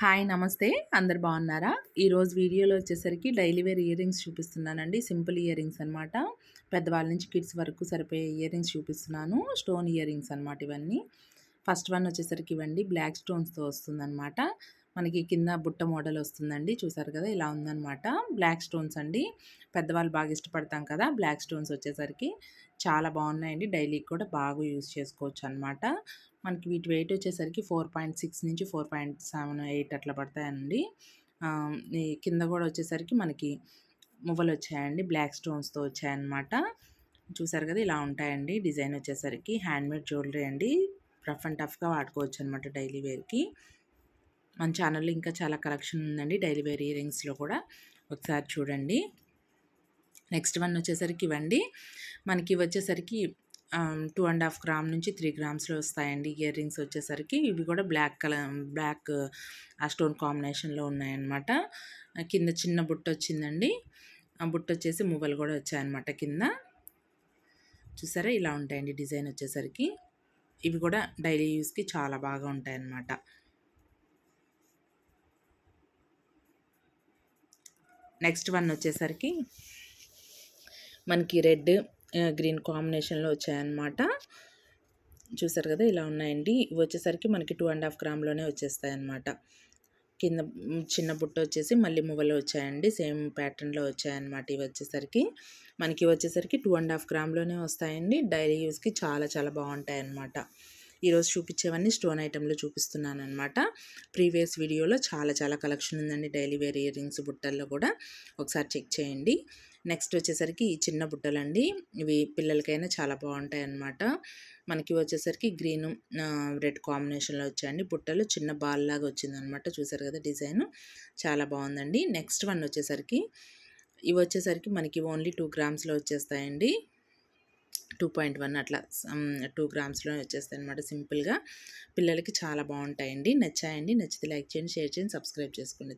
Hi నమస్తే. అందరు బాగున్నారా? ఈరోజు వీడియోలో వచ్చేసరికి డైలీ వేర్ ఇయర్ రింగ్స్ చూపిస్తున్నానండి. సింపుల్ ఇయర్ రింగ్స్ అనమాట పెద్దవాళ్ళ నుంచి కిడ్స్ వరకు సరిపోయే ఇయర్ రింగ్స్ చూపిస్తున్నాను. స్టోన్ ఇయర్ రింగ్స్ అనమాట ఇవన్నీ. ఫస్ట్ వన్ వచ్చేసరికి ఇవ్వండి. బ్లాక్ స్టోన్స్తో వస్తుందన్నమాట. మనకి కింద బుట్ట మోడల్ వస్తుందండి. చూసారు కదా ఇలా ఉందన్నమాట. బ్లాక్ స్టోన్స్ అండి. పెద్దవాళ్ళు బాగా ఇష్టపడతాం కదా బ్లాక్ స్టోన్స్ వచ్చేసరికి చాలా బాగున్నాయండి. డైలీ కూడా బాగా యూజ్ చేసుకోవచ్చు అనమాట మనకి వీటి వెయిట్ వచ్చేసరికి ఫోర్ పాయింట్ సిక్స్ నుంచి ఫోర్ పాయింట్ సెవెన్ ఎయిట్ అట్లా పడతాయండి. కింద కూడా వచ్చేసరికి మనకి మువ్వలు వచ్చాయండి. బ్లాక్ స్టోన్స్తో వచ్చాయన్నమాట. చూసారు కదా ఇలా ఉంటాయండి. డిజైన్ వచ్చేసరికి హ్యాండ్మేడ్ జ్యువెలరీ అండి. రఫ్ అండ్ టఫ్గా వాడుకోవచ్చు అనమాట డైలీ వేర్కి. మన ఛానల్లో ఇంకా చాలా కలెక్షన్ ఉందండి. డైలీ వేర్ ఇయరింగ్స్లో కూడా. ఒకసారి చూడండి. నెక్స్ట్ వన్ వచ్చేసరికి ఇవ్వండి. మనకి వచ్చేసరికి టూ అండ్ హాఫ్ గ్రామ్ నుంచి త్రీ గ్రామ్స్లో వస్తాయండి ఇయర్ రింగ్స్ వచ్చేసరికి. ఇవి కూడా బ్లాక్ కలర్ బ్లాక్ ఆ స్టోన్ కాంబినేషన్లో ఉన్నాయన్నమాట. కింద చిన్న బుట్ట వచ్చిందండి. ఆ బుట్ట వచ్చేసి మువ్వలు కూడా వచ్చాయన్నమాట కింద. చూసారా? ఇలా ఉంటాయండి డిజైన్ వచ్చేసరికి. ఇవి కూడా డైలీ యూస్కి చాలా బాగా ఉంటాయన్నమాట. నెక్స్ట్ వన్ వచ్చేసరికి మనకి రెడ్ గ్రీన్ కాంబినేషన్లో వచ్చాయన్నమాట. చూసారు కదా ఇలా ఉన్నాయండి. ఇవి వచ్చేసరికి మనకి టూ అండ్ హాఫ్ గ్రామ్లోనే వచ్చేస్తాయి అన్నమాట కింద చిన్న బుట్ట వచ్చేసి మళ్ళీ మువ్వలు వచ్చాయండి. సేమ్ ప్యాటర్న్లో వచ్చాయన్నమాట ఇవి వచ్చేసరికి. మనకి వచ్చేసరికి టూ అండ్ హాఫ్ గ్రామ్లోనే వస్తాయండి. డైలీ యూస్కి చాలా చాలా బాగుంటాయి అన్నమాట ఈరోజు చూపించేవన్నీ స్టోన్ ఐటెంలో చూపిస్తున్నాను అనమాట ప్రీవియస్ వీడియోలో చాలా చాలా కలెక్షన్ ఉందండి. డైలీ వేర్ ఇయర్ రింగ్స్ బుట్టల్లో కూడా ఒకసారి చెక్ చేయండి. నెక్స్ట్ వచ్చేసరికి ఈ చిన్న బుట్టలండి. ఇవి పిల్లలకైనా చాలా బాగుంటాయి అన్నమాట మనకి వచ్చేసరికి గ్రీన్ రెడ్ కాంబినేషన్లో వచ్చాయండి. బుట్టలు చిన్న బాల్ లాగా వచ్చిందనమాట చూసారు కదా డిజైన్. చాలా బాగుందండి. నెక్స్ట్ వన్ వచ్చేసరికి ఇవి వచ్చేసరికి మనకి ఓన్లీ టూ గ్రామ్స్లో వచ్చేస్తాయండి. టూ పాయింట్ వన్ అట్లా టూ గ్రామ్స్లో వచ్చేస్తాయి అనమాట సింపుల్గా. పిల్లలకి చాలా బాగుంటాయండి. నచ్చాయండి. నచ్చితే లైక్ చేయండి షేర్ చేయండి సబ్స్క్రైబ్ చేసుకోండి.